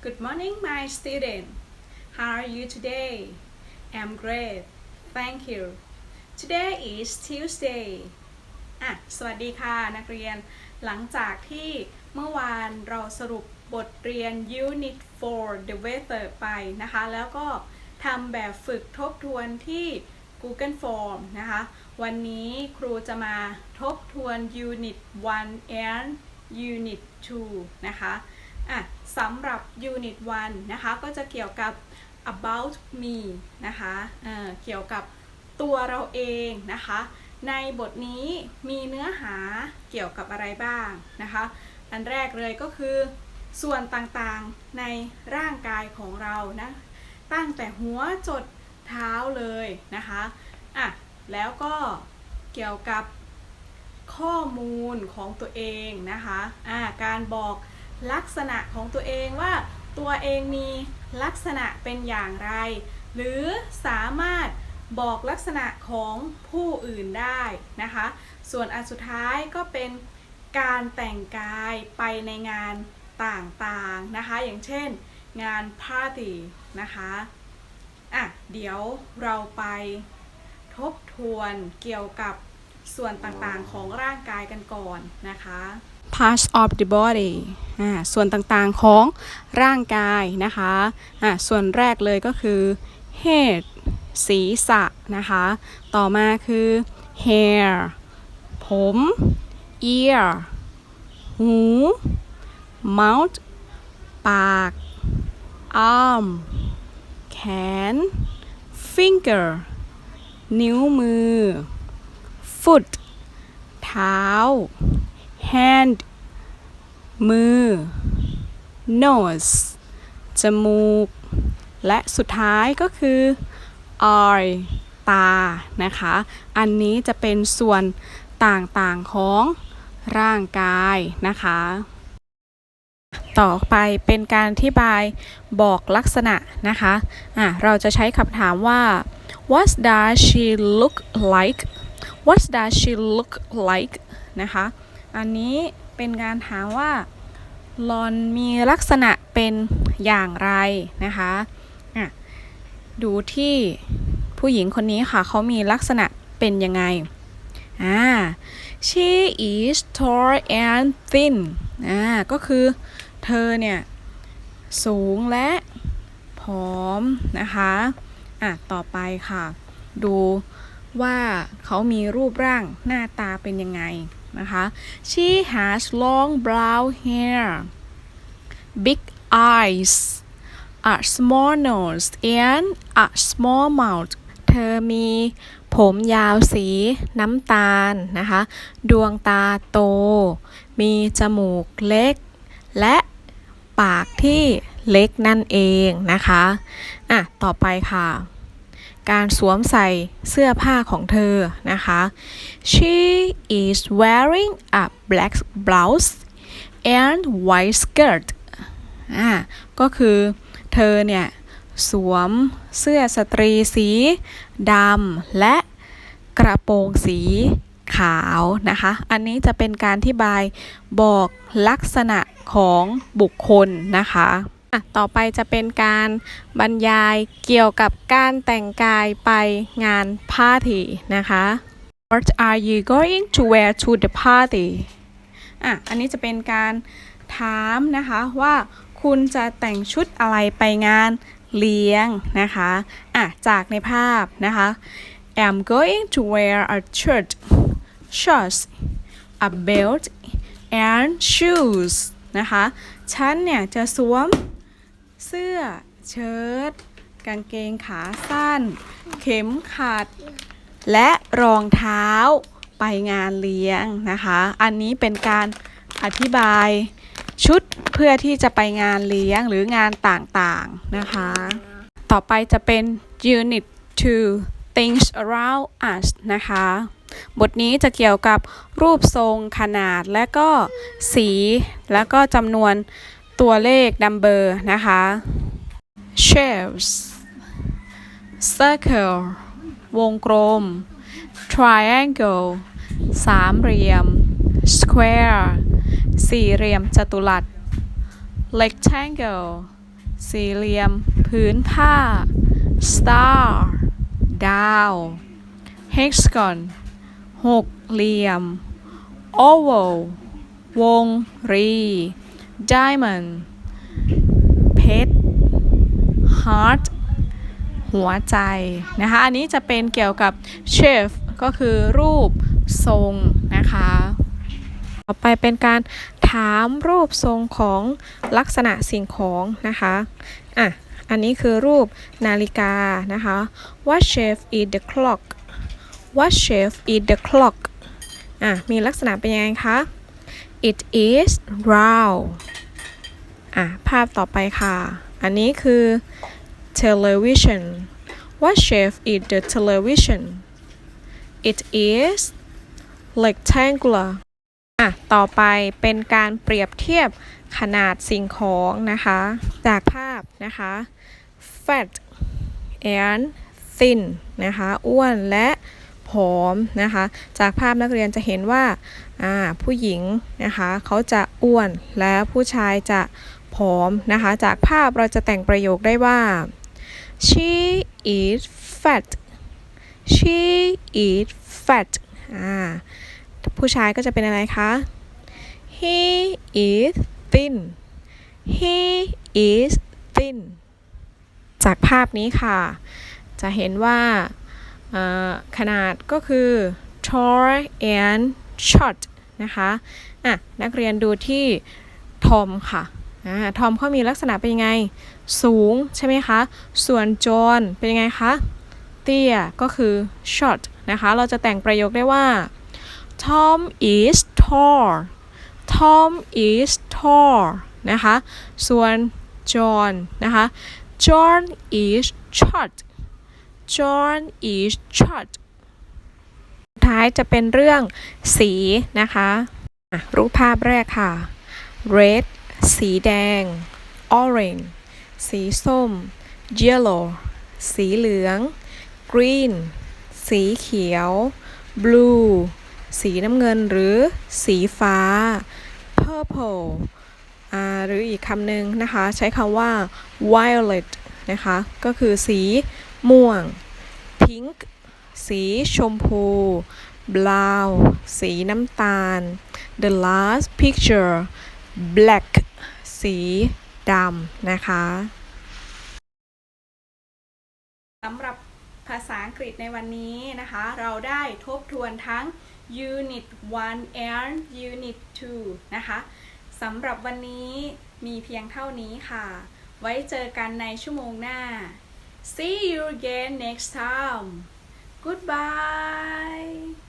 Good morning, my student. How are you today? I'm great. Thank you. Today is Tuesday. อะ สวัสดีค่ะ นักเรียน หลังจากที่เมื่อวานเราสรุปบทเรียน Unit 4 The Weather ไปนะคะ แล้วก็ทำแบบฝึกทบทวนที่ Google Form นะคะ วันนี้ครูจะมาทบทวน Unit 1 and Unit 2 นะคะ อะ สำหรับ Unit 1 นะคะ ก็จะเกี่ยวกับ about me นะคะเเกี่ยวกับตัวเราเองนะคะ ในบทนี้มีเนื้อหาเกี่ยวกับอะไรบ้างนะคะ อันแรกเลยก็คือ ส่วนต่างๆในร่างกายของเรานะ ตั้งแต่หัวจดเท้าเลยนะคะอะแล้วก็เกี่ยวกับข้อมูลของตัวเองนะคะอ่าการบอก ลักษณะของตัวเองว่าตัวเองมีลักษณะเป็นอย่างไร หรือสามารถบอกลักษณะของผู้อื่นได้นะคะ ส่วนอันสุดท้ายก็เป็นการแต่งกายไปในงานต่างๆนะคะ อย่างเช่น งานปาร์ตี้นะคะอะเดี๋ยวเราไปทบทวนเกี่ยวกับส่วนต่างๆของร่างกายกันก่อนนะคะ parts of the body อ่าส่วนต่างๆของร่างกายนะคะอ่าส่วนแรกเลยก็คือ head ศีรษะนะคะ ต่อมาคือ hair ผม ear หู mouth ปาก arm แขน finger นิ้วมือ foot เท้า hand มือ nose จมูก และสุดท้ายก็คือ eye ตา นะคะ อันนี้จะเป็นส่วนต่างๆของร่างกายนะคะ ต่อไปเป็นการอธิบายบอกลักษณะนะคะอะเราจะใช้คำถามว่า What does she look like What does she look like นะคะ อันนี้เป็นการถามว่าลอนมีลักษณะเป็นอย่างไรนะคะะดูที่ผู้หญิงคนนี้ค่ะ เขามีลักษณะเป็นยังไงอ่า she is tall and thin อ่า ก็คือเธอเนี่ย สูงและผอมนะคะ อะ ต่อไปค่ะ ดูว่าเขามีรูปร่างหน้าตาเป็นยังไง นะคะ she has long brown hair big eyes a small nose and a small mouth เธอมีผมยาวสีน้ำตาลนะคะ ดวงตาโต มีจมูกเล็ก และปากที่เล็กนั่นเองนะคะ อะ ต่อไปค่ะ การสวมใส่เสื้อผ้าของเธอนะคะ she is wearing a black blouse and white skirt อ่าก็คือเธอเนี่ย สวมเสื้อสตรีสีดำและกระโปรงสีขาวนะคะ อันนี้จะเป็นการที่บายบอกลักษณะของบุคคลนะคะ อะต่อไปจะเป็นการบรรยายเกี่ยวกับการแต่งกายไปงานปาร์ตี้นะคะ What are you going to wear to the party อะ อันนี้จะเป็นการถามนะคะว่าคุณจะแต่งชุดอะไรไปงานเลี้ยงนะคะ อะ จากในภาพนะคะ I'm going to wear a shirt shorts a belt and shoes นะคะ ฉันเนี่ยจะสวม เสื้อ เชิ้ตกางเกงขาสั้น เข็มขัด และรองเท้าไปงานเลี้ยงนะคะ อันนี้เป็นการอธิบายชุดเพื่อที่จะไปงานเลี้ยงหรืองานต่างๆนะคะ ต่อไปจะเป็น unit 2 things around us นะคะ บทนี้จะเกี่ยวกับรูปทรงขนาดและก็สี และก็จำนวน ตัวเลข number นะคะ shelves circle วงกลม triangle สามเหลี่ยม square สี่เหลี่ยมจัตุรัส rectangle สี่เหลี่ยมผืนผ้า star ดาว hexagon หกเหลี่ยม oval วงรี diamond เพชร heart หัวใจนะคะ อันนี้จะเป็นเกี่ยวกับ shape ก็คือรูปทรงนะคะ ต่อไปเป็นการถามรูปทรงของลักษณะสิ่งของนะคะ อะ อันนี้คือรูปนาฬิกานะคะ What shape is the clock What shape is the clock อะ มีลักษณะเป็นยังไงคะ It is round อะ ภาพต่อไปค่ะ อันนี้คือ television What shape is the television It is rectangular อะ ต่อไปเป็นการเปรียบเทียบขนาดสิ่งของนะคะ จากภาพนะคะ fat and thin นะคะ อ้วนและผอมนะคะ จากภาพนักเรียนจะเห็นว่าอ่าผู้หญิงนะคะ เขาจะอ้วนและผู้ชายจะ ผอมนะคะ จากภาพเราจะแต่งประโยคได้ว่า she is fat she is fat อ่าผู้ชายก็จะเป็นอะไรคะ he is thin he is thin จากภาพนี้ค่ะ จะเห็นว่าขนาดก็คือ tall and short นะคะ อะ นักเรียนดูที่ทอมค่ะ อ่าทอมเขามีลักษณะเป็นยังไง สูงใช่ไหมคะ ส่วนจอห์นเป็นยังไงคะ เตี้ยก็คือ short นะคะ เราจะแต่งประโยคได้ว่า Tom is tall Tom is tall นะคะ ส่วน John นะคะ John is short John is short สุดท้ายจะเป็นเรื่องสีนะคะ รูปภาพแรกค่ะ red สีแดง orange สีส้ม yellow สีเหลือง green สีเขียว blue สีน้ำเงินหรือสีฟ้า purple หรืออีกคำหนึ่งนะคะ ใช้คำว่า violet นะคะ ก็คือสีม่วง pink สีชมพู brown สีน้ำตาล the last picture black สีดำนะคะสำหรับภาษาอังกฤษในวันนี้นะคะ เราได้ทบทวนทั้ง Unit 1 and Unit 2 นะคะสำหรับวันนี้มีเพียงเท่านี้ค่ะ ไว้เจอกันในชั่วโมงหน้า See you again next time Goodbye